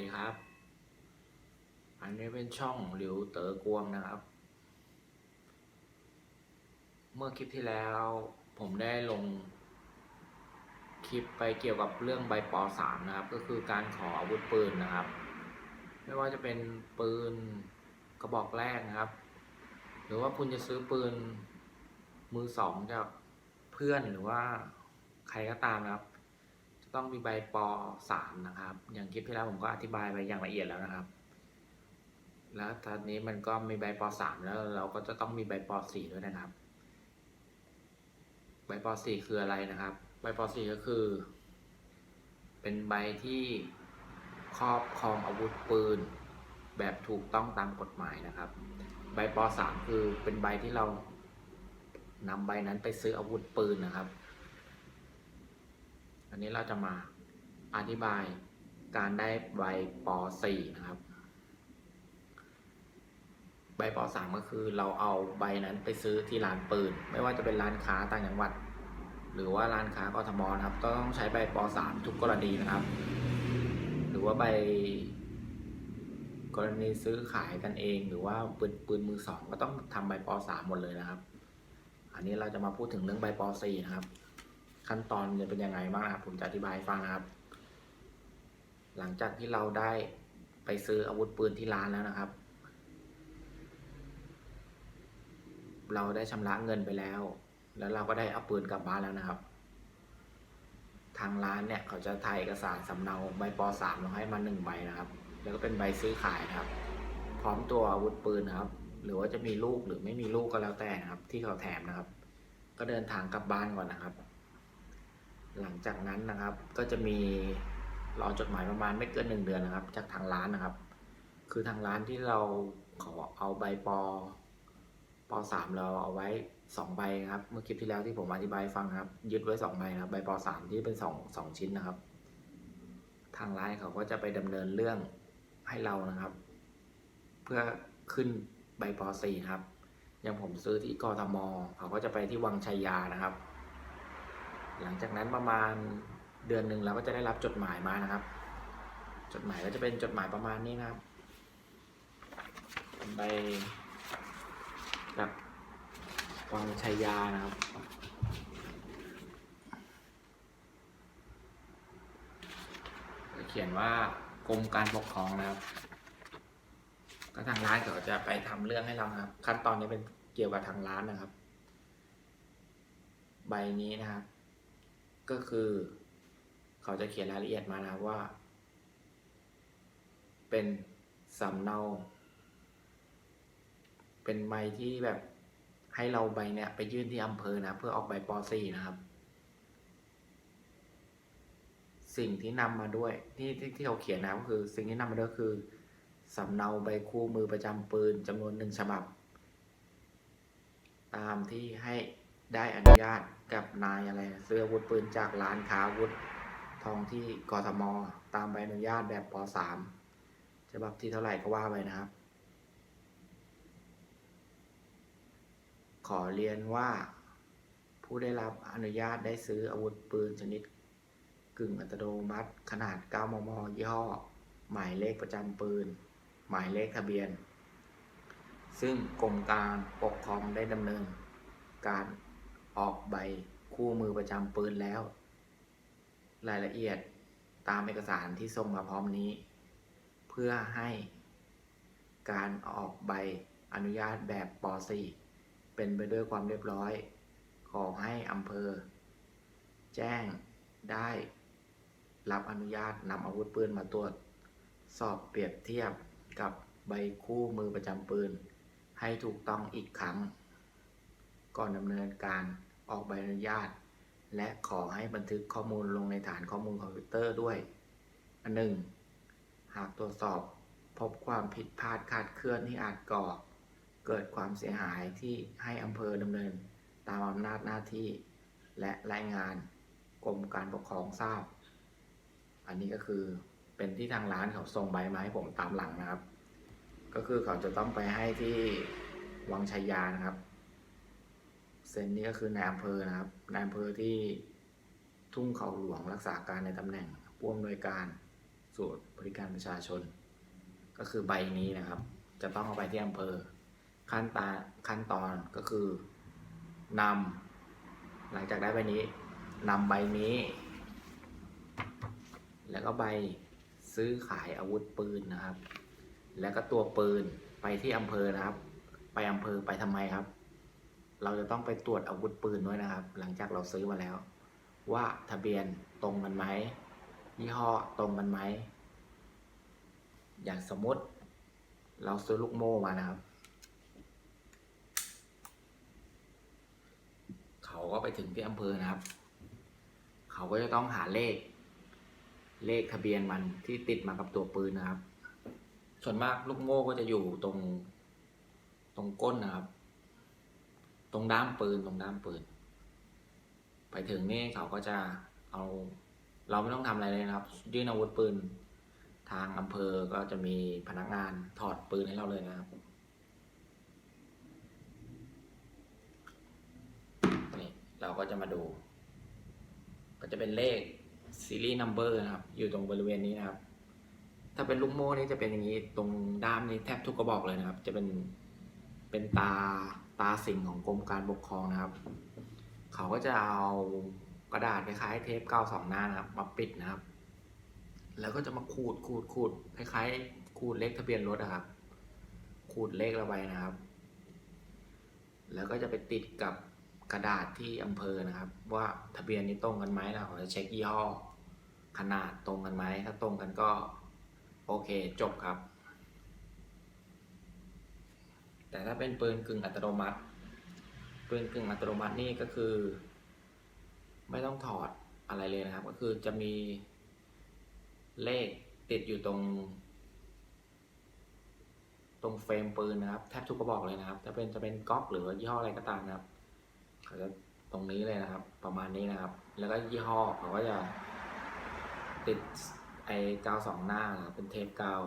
ดีครับ อันนี้เป็นช่องหลิวเต๋อกวงนะครับ เมื่อคลิปที่แล้ว ผมได้ลง คลิปไปเกี่ยวกับเรื่องใบปอสามนะครับ ก็คือการขออาวุธปืนนะครับ ไม่ว่าจะเป็นปืนกระบอกแรกนะครับ หรือว่าคุณจะซื้อปืนมือสองจากเพื่อนหรือว่าใครก็ตามนะครับ ต้องมีใบปอสามนะครับ อย่างคลิปที่แล้วผมก็อธิบายไปอย่างละเอียดแล้วนะครับ แล้วตอนนี้มันก็มีใบปอสามแล้วเราก็จะต้องมีใบปอสี่ด้วยนะครับ ใบปอสี่คืออะไรนะครับ ใบปอสี่ก็คือ เป็นใบที่ครอบครองอาวุธปืน แบบถูกต้องตามกฎหมายนะครับ ใบปอสามคือเป็นใบที่เรานำใบนั้นไปซื้ออาวุธปืนนะครับ อันนี้เราจะมาอธิบายการได้ใบป .4 นะครับ ใบป .3 ก็คือเราเอาใบนั้นไปซื้อที่ร้านปืน ไม่ว่าจะเป็นร้านค้าต่างจังหวัด หรือว่าร้านค้ากทมนะครับ ต้องใช้ใบป .3 ทุกกรณีนะครับ หรือว่าใบกรณีซื้อขายกันเอง หรือว่าปืนปืนมือสองก็ต้องทำใบป .3 หมดเลยนะครับ อันนี้เราจะมาพูดถึงเรื่องใบป .4 นะครับ ขั้นตอนจะเป็นยังไงบ้างนะครับ ผมจะอธิบายให้ฟังนะครับ หลังจากที่เราได้ไปซื้ออาวุธปืนที่ร้านแล้วนะครับ เราได้ชำระเงินไปแล้ว แล้วเราก็ได้เอาปืนกลับบ้านแล้วนะครับ ทางร้านเนี่ยเขาจะถ่ายเอกสารสำเนาใบป .3 เราให้มาหนึ่งใบนะครับ แล้วก็เป็นใบซื้อขายนะครับ พร้อมตัวอาวุธปืนนะครับ หรือว่าจะมีลูกหรือไม่มีลูกก็แล้วแต่นะครับ ที่เขาแถมนะครับ ก็เดินทางกลับบ้านก่อนนะครับ หลังจากนั้นนะครับ ก็จะมีรอจดหมายประมาณไม่เกินหนึ่งเดือนนะครับ จากทางร้านนะครับ คือทางร้านที่เราขอเอาใบปปสามเราเอาไว้สองใบครับ เมื่อคลิปที่แล้วที่ผมอธิบายฟังครับ ยึดไว้สองใบครับ ใบปสามที่เป็นสองสองชิ้นนะครับ ทางร้านเขาก็จะไปดำเนินเรื่องให้เรานะครับ เพื่อขึ้นใบปสี่ครับอย่างผมซื้อที่กทมเขาก็จะไปที่วังชัยยานะครับ หลังจากนั้นประมาณเดือนหนึ่งเราก็จะได้รับจดหมายมานะครับ จดหมายก็จะเป็นจดหมายประมาณนี้นะครับเป็นใบจากวังชัยยานะครับ เขียนว่ากรมการปกครองนะครับก็ทางร้านเขาจะไปทำเรื่องให้เราครับ ขั้นตอนนี้เป็นเกี่ยวกับทางร้านนะครับ ใบนี้นะครับ ก็คือ เขาจะเขียนรายละเอียดมานะครับว่า เป็นสำเนา เป็นใบที่แบบให้เราใบเนี้ยไปยื่นที่อำเภอนะเพื่อออกใบป .4 นะครับ สิ่งที่นำมาด้วยที่ที่ที่เขาเขียนนะก็คือ สิ่งที่นำมาด้วยคือสำเนาใบคู่มือประจำปืนจำนวนหนึ่งฉบับ ตามที่ให้ ได้อนุญาตกับนายอะไรซื้ออาวุธปืนจากร้านค้าอาวุธทองที่กทมตามใบอนุญาตแบบป .3 ฉบับที่เท่าไหร่ก็ว่าไปนะครับ ขอเรียนว่า ผู้ได้รับอนุญาตได้ซื้ออาวุธปืนชนิด กึ่งอัตโนมัติ ขนาด 9 มม ยี่ห้อ หมายเลขประจำปืน หมายเลขทะเบียน ซึ่งกรมการปกครองได้ดำเนินการ ออกใบคู่มือประจำปืนแล้ว รายละเอียดตามเอกสารที่ส่งมาพร้อมนี้ เพื่อให้การออกใบอนุญาตแบบป .4 เป็นไปด้วยความเรียบร้อย ขอให้อำเภอ แจ้งได้ รับอนุญาตนำอาวุธปืนมาตรวจ สอบเปรียบเทียบกับใบคู่มือประจำปืน ให้ถูกต้องอีกครั้ง ก่อนดำเนินการ ออกใบอนุญาต และขอให้บันทึกข้อมูลลงในฐานข้อมูลคอมพิวเตอร์ด้วยอันหนึ่งหากตรวจสอบพบความผิดพลาดคาดเคลื่อนที่อาจก่อ เกิดความเสียหายที่ให้อำเภอดำเนินตามอำนาจหน้าที่ และรายงานกรมการปกครองทราบ อันนี้ก็คือเป็นที่ทางร้านเขาส่งใบมาให้ผมตามหลังนะครับ ก็คือเขาจะต้องไปให้ที่วังชัยยานะครับ เซนนี่ก็คือนายอำเภอนะครับนายอำเภอที่ทุ่งเขาหลวงรักษาการในตำแหน่งผู้อำนวยการส่วนบริการประชาชน ก็คือใบนี้นะครับ จะต้องเอาไปที่อำเภอ ขั้นตอนขั้นตอนก็คือนำหลังจากได้ใบนี้นำใบนี้ แล้วก็ใบซื้อขายอาวุธปืนนะครับ แล้วก็ตัวปืนไปที่อำเภอนะครับ ไปอำเภอไปทำไมครับ เราจะต้องไปตรวจอาวุธปืนด้วยนะครับ หลังจากเราซื้อมาแล้ว ว่าทะเบียนตรงกันไหมยี่ห้อตรงกันไหมอย่างสมมติ เราซื้อลูกโม่มานะครับ เขาก็ไปถึงที่อำเภอนะครับ เขาก็จะต้องหาเลข เลขทะเบียนมันที่ติดมากับตัวปืนนะครับ ส่วนมากลูกโม่ก็จะอยู่ตรงตรงก้นนะครับ รงด้ามปืนตรงด้ามปืน ไปถึงนี่เขาก็จะเอา เราไม่ต้องทำอะไรเลยนะครับ ยื่นอาวุธปืน ทางอำเภอก็จะมีพนักงานถอดปืนให้เราเลยนะครับนี่เราก็จะมาดู ก็จะเป็นเลขซีรีส์นัมเบอร์นะครับ อยู่ตรงบริเวณนี้นะครับ ถ้าเป็นลูกโม่นี่จะเป็นอย่างนี้ตรงด้ามนี้แทบทุกกระบอกเลยนะครับ จะเป็นเป็นตา ตาสิ่งของกรมการปกครองนะครับ เขาก็จะเอากระดาษคล้ายๆเทปเก้าสองหน้านะครับมาปิดนะครับ แล้วก็จะมาขูดขูดขูดคล้ายๆขูดเลขทะเบียนรถนะครับ ขูดเลขระบายนะครับ แล้วก็จะไปติดกับกระดาษที่อำเภอนะครับ ว่าทะเบียนนี้ตรงกันไหมเราจะเช็คยี่ห้อขนาดตรงกันไหมถ้าตรงกันก็ โอเคจบครับ แต่ถ้าเป็นปืนกึ่งอัตโนมัติ ปืนกึ่งอัตโนมัตินี่ก็คือ ไม่ต้องถอดอะไรเลยนะครับ ก็คือจะมีเลขติดอยู่ตรง ตรงเฟรมปืนนะครับแทบทุกกระบอกเลยนะครับ จะเป็นจะเป็นก๊อกหรือว่ายี่ห้ออะไรก็ตามนะครับเขาจะตรงนี้เลยนะครับ ประมาณนี้นะครับ แล้วก็ยี่ห้อเขาก็จะติดไอ้กาวสองหน้านะครับเป็นเทปกาว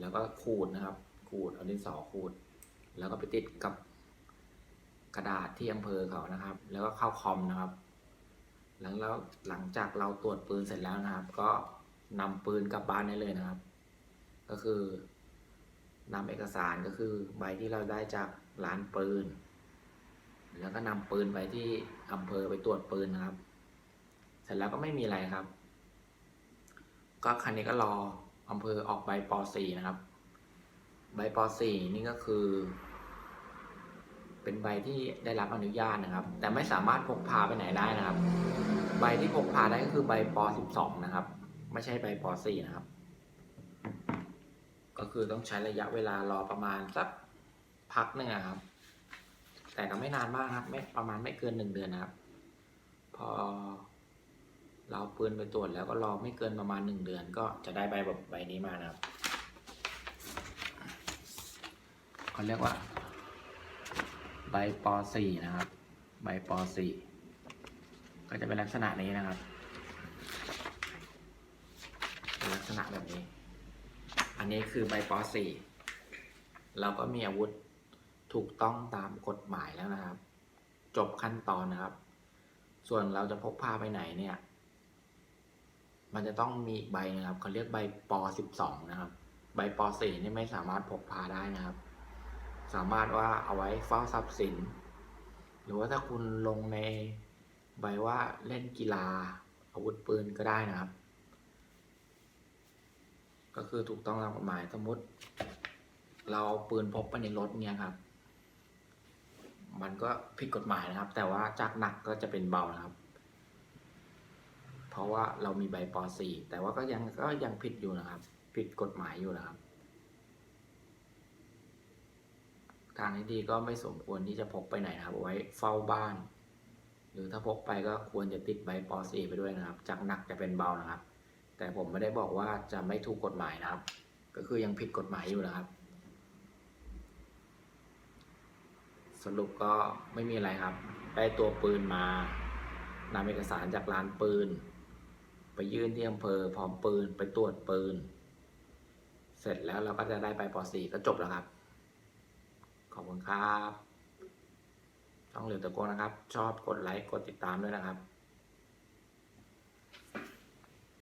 แล้วก็ขูดนะครับ ขูดเอาดินสอขูด แล้วก็ไปติดกับกระดาษที่อำเภอเขานะครับ แล้วก็เข้าคอมนะครับ หลังแล้วหลังจากเราตรวจปืนเสร็จแล้วนะครับ ก็นำปืนกลับบ้านได้เลยนะครับ ก็คือนำเอกสารก็คือใบที่เราได้จากร้านปืน แล้วก็นำปืนไปที่อำเภอไปตรวจปืนนะครับ เสร็จแล้วก็ไม่มีอะไรครับ ก็คันนี้ก็รออำเภอออกใบป .4 นะครับ ใบป .4 นี่ก็คือ เป็นใบที่ได้รับอนุญาตนะครับ แต่ไม่สามารถพกพาไปไหนได้นะครับ ใบที่พกพาได้ก็คือใบป .12 นะครับ ไม่ใช่ใบป .4 นะครับ ก็คือต้องใช้ระยะเวลารอประมาณสักพักหนึ่งครับ แต่ก็ไม่นานมากครับ ไม่ประมาณไม่เกินหนึ่งเดือนนะครับ พอเราเอาปืนไปตรวจแล้วก็รอไม่เกินประมาณหนึ่งเดือน ก็จะได้ใบแบบใบนี้มานะครับ เขาเรียกว่า ใบป .4 นะครับ ใบป .4 ก็จะเป็นลักษณะนี้นะครับเป็นลักษณะแบบนี้ อันนี้คือใบป .4 เราก็มีอาวุธถูกต้องตามกฎหมายแล้วนะครับ จบขั้นตอนนะครับ ส่วนเราจะพกพาไปไหนเนี่ย มันจะต้องมีใบนะครับเขาเรียกใบป .12 นะครับ ใบป .4 นี่ไม่สามารถพกพาได้นะครับ สามารถว่าเอาไว้เฝ้าทรัพย์สิน หรือว่าถ้าคุณลงในใบว่าเล่นกีฬาอาวุธปืนก็ได้นะครับ ก็คือถูกต้องตามกฎหมายสมมติ เราเอาปืนพกไปในรถเนี่ยครับ มันก็ผิดกฎหมายนะครับ แต่ว่าจากหนักก็จะเป็นเบานะครับ เพราะว่าเรามีใบป .4 แต่ว่าก็ยังก็ยังผิดอยู่นะครับ ผิดกฎหมายอยู่นะครับ ทางที่ดีก็ไม่สมควรที่จะพกไปไหนนะครับเอาไว้เฝ้าบ้าน หรือถ้าพกไปก็ควรจะติดใบป .4 ไปด้วยนะครับ จากหนักจะเป็นเบานะครับ แต่ผมไม่ได้บอกว่าจะไม่ถูกกฎหมายนะครับ ก็คือยังผิดกฎหมายอยู่นะครับ สรุปก็ไม่มีอะไรครับ ได้ตัวปืนมานำเอกสารจากร้านปืน ไปยื่นที่อำเภอพร้อมปืน ไปตรวจปืน เสร็จแล้วเราก็จะได้ใบป .4 ก็จบแล้วครับ ขอบคุณครับช่องเหลือตะโกนนะครับ ชอบกดไลค์กดติดตามด้วยนะครับ